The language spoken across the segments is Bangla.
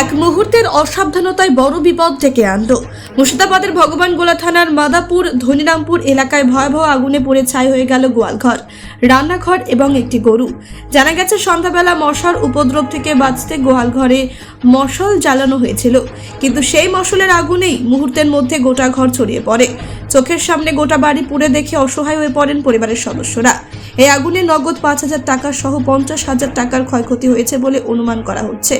এক মুহূর্তের অসাবধানতায় বড় বিপদ ডেকে আনলো। মুর্শিদাবাদের ভগবান গোলা থানার মাদাপুর ধনিরামপুর এলাকায় ভয়াবহ আগুনে পড়ে ছাই হয়ে গেল গোয়ালঘর, রান্নাঘর এবং একটি গরু। জানা গেছে, সন্ধ্যাবেলা মশার উপদ্রব থেকে বাঁচতে গোয়ালঘরে মশাল জ্বালানো হয়েছিল। কিন্তু সেই মশলের আগুনেই মুহূর্তের মধ্যে গোটা ঘর ছড়িয়ে পড়ে। চোখের সামনে গোটা বাড়ি পুড়ে দেখে অসহায় হয়ে পড়েন পরিবারের সদস্যরা। এই আগুনে নগদ পাঁচ হাজার টাকা সহ পঞ্চাশ হাজার টাকার ক্ষয়ক্ষতি হয়েছে বলে অনুমান করা হচ্ছে।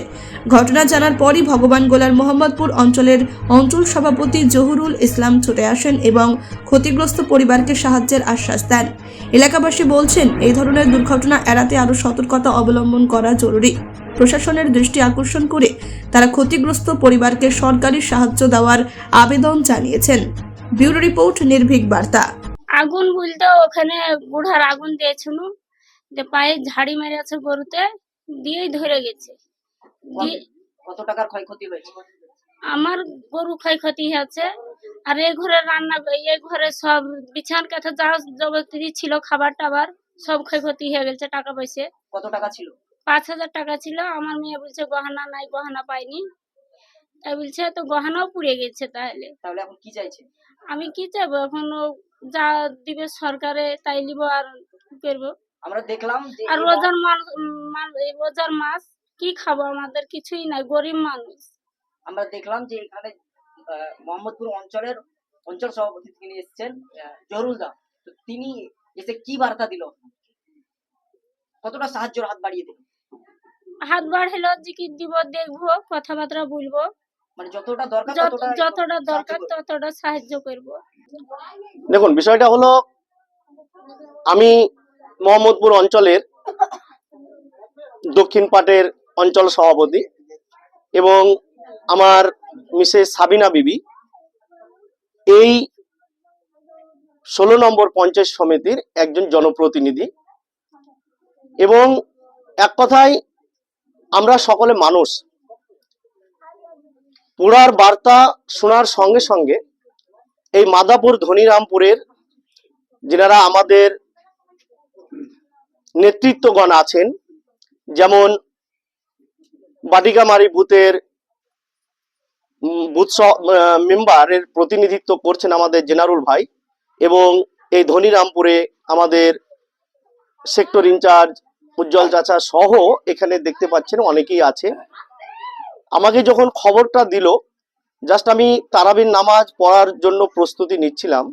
ঘটনা জানার পরই ভগবান গোলার মোহাম্মদপুর অঞ্চলের অঞ্চল সভাপতি জহুরুল ইসলাম ছুটে আসেন এবং ক্ষতিগ্রস্ত পরিবারকে সাহায্যের আশ্বাস দেন। এলাকাবাসী বলছেন, এই ধরনের দুর্ঘটনা এড়াতে আরও সতর্কতা অবলম্বন করা জরুরি। প্রশাসনের দৃষ্টি আকর্ষণ করে তারা ক্ষতিগ্রস্ত পরিবারকে সরকারি সাহায্য দেওয়ার আবেদন জানিয়েছেন। ব্যুরো রিপোর্ট নির্ভীক বার্তা। আগুন বলতে ওখানে বুড়ার আগুন দিয়েছিল যে পায়ে ঝাড়ি মেরেছে গরুতে দিয়েই ধরে গেছে। দিয়ে কত টাকার ক্ষয়ক্ষতি হয়েছে? আমার গরু ক্ষয়ক্ষতি হয়েছে আর এই ঘরে রান্না এই ঘরে সব বিছান কাছে যা জগতি ছিল খাবার টাবার সব ক্ষয়ক্ষতি হয়ে গেছে টাকা পয়সা। কত টাকা ছিল? পাঁচ হাজার টাকা ছিল আমার মেয়ে বলছে গহনা নাই গহনা পাইনি। তাই বলছে তো গহনাও পুড়ে গেছে তাহলে। তাহলে এখন কি চাইছে? আমি কি চাইব? এখন যা দিবে সরকারে তাই নিব আর কি করব। আমরা দেখলাম আর রোজার মাস রোজার মাস কি খাব? আমাদের কিছুই নাই গরিব মানুষ। আমরা দেখলাম যে এখানে মোহাম্মদপুর অঞ্চলের অঞ্চল সভাপতি তিনি এসেছেন জহুরুল দা তো তিনি এসে কি বার্তা দিল? কতটা সাহায্যের হাত বাড়িয়ে দিল? হাত বাড়াইলো যে কি দিব দেখব কথাবার্তা বলব। মানে যতটা দরকার যতটা দরকার ততটা সাহায্য করব। দেখুন বিষয়টা হলো আমি মোহাম্মদপুর অঞ্চলের দক্ষিণ পাটের অঞ্চল সভাপতি এবং আমার মিসেস সাবিনা বিবি এই ষোলো নম্বর পঞ্চায়েত সমিতির একজন জনপ্রতিনিধি। এবং এক কথায় আমরা সকলে মানুষ পুরার বার্তা শোনার সঙ্গে সঙ্গে এই মাদাপুর ধনিরামপুরের যেনারা আমাদের নেতৃত্বগণ আছেন, যেমন বাটিকামারি বুথের বুথ মেম্বারের প্রতিনিধিত্ব করছেন আমাদের জেনারুল ভাই এবং এই ধনিরামপুরে আমাদের সেক্টর ইনচার্জ উজ্জ্বল চাচা সহ এখানে দেখতে পাচ্ছেন অনেকেই আছে। আমাকে যখন খবরটা দিল জাস্ট আমি তারাবির নামাজ পড়ার জন্য প্রস্তুতি নিচ্ছিলাম,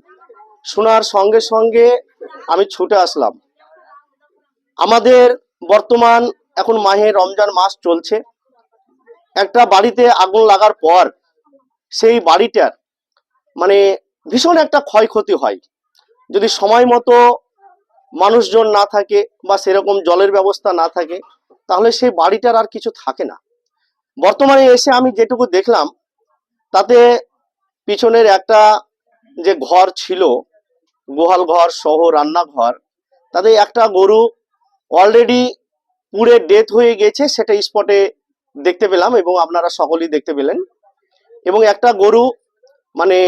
শোনার সঙ্গে সঙ্গে আমি ছুটে আসলাম। আমাদের বর্তমান এখন মাহে রমজান মাস চলছে। একটা বাড়িতে আগুন লাগার পর সেই বাড়িটার মানে ভীষণ একটা ক্ষয়ক্ষতি হয়। যদি সময় মতো মানুষজন না থাকে বা সেরকম জলের ব্যবস্থা না থাকে, তাহলে সেই বাড়িটার আর কিছু থাকে না। বর্তমানে এসে আমি যেটুকু দেখলাম, তাতে পিছনের একটা যে ঘর ছিল, গোহাল ঘর সহ রান্নাঘর, তাতে একটা গরু অলরেডি পুড়ে ডেথ হয়ে গেছে সেটা স্পটে দেখতে পেলাম এবং আপনারা সকলেই দেখতে পেলেন। এবং একটা গরু মানে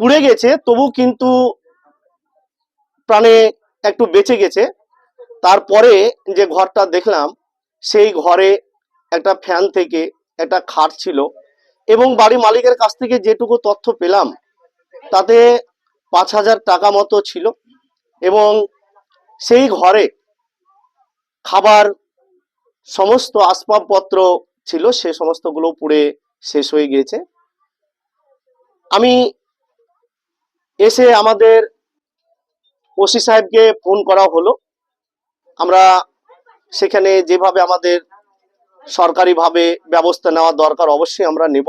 পুড়ে গেছে, তবু কিন্তু প্রাণে একটু বেঁচে গেছে। তারপরে যে ঘরটা দেখলাম, সেই ঘরে একটা ফ্যান থেকে একটা খাট ছিল এবং বাড়ি মালিকের কাছ থেকে যেটুকু তথ্য পেলাম, তাতে পাঁচ হাজার টাকা মতো ছিল এবং সেই ঘরে খাবার সমস্ত আসবাবপত্র ছিল, সে সমস্তগুলো পুড়ে শেষ হয়ে গিয়েছে। আমি এসে আমাদের ওসি সাহেবকে ফোন করা হলো। আমরা সেখানে যেভাবে আমাদের সরকারিভাবে ব্যবস্থা নেওয়া দরকার অবশ্যই আমরা নেব।